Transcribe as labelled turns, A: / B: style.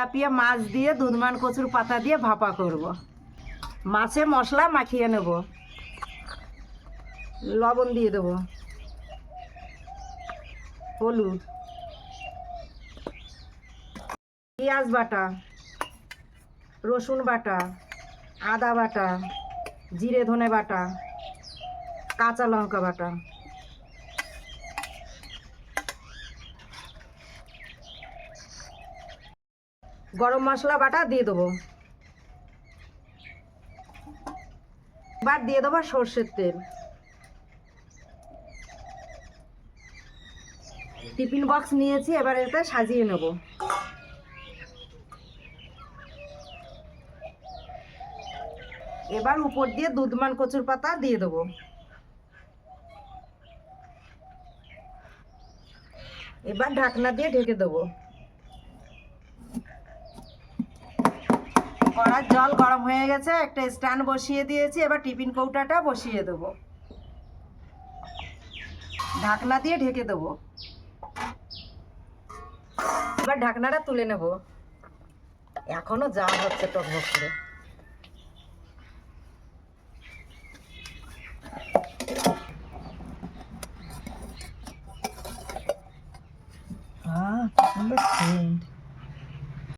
A: চাপিয়ে মাছ দিয়ে, দুধমান কচুর পাতা দিয়ে ভাপা করব। মাছে মশলা মাখিয়ে নেব। লবণ দিয়ে দেবো। হলুদ। পেঁয়াজ বাটা। রসুন বাটা। আদা বাটা। জিরে ধনে বাটা। কাঁচা লঙ্কা বাটা। গরম মশলা বাটা দিয়ে দেবো। এবার দিয়ে দেবো সর্ষের তেল। টিফিন বক্স নিয়েছি, এবার এটা সাজিয়ে নেব। এবার উপর দিয়ে দুধমান কচুর পাতা দিয়ে দেবো। এবার ঢাকনা দিয়ে ঢেকে দেবো। কড়ার জল গরম হয়ে গেছে একটা স্ট্যান্ড বসিয়ে দিয়েছি এবার টিফিন কৌটাটা বসিয়ে দেবো। ঢাকনা দিয়ে ঢেকে দেবো। এবার ঢাকনাটা তুলে নেব। এখনও যা হচ্ছে টকবক করে। Ah,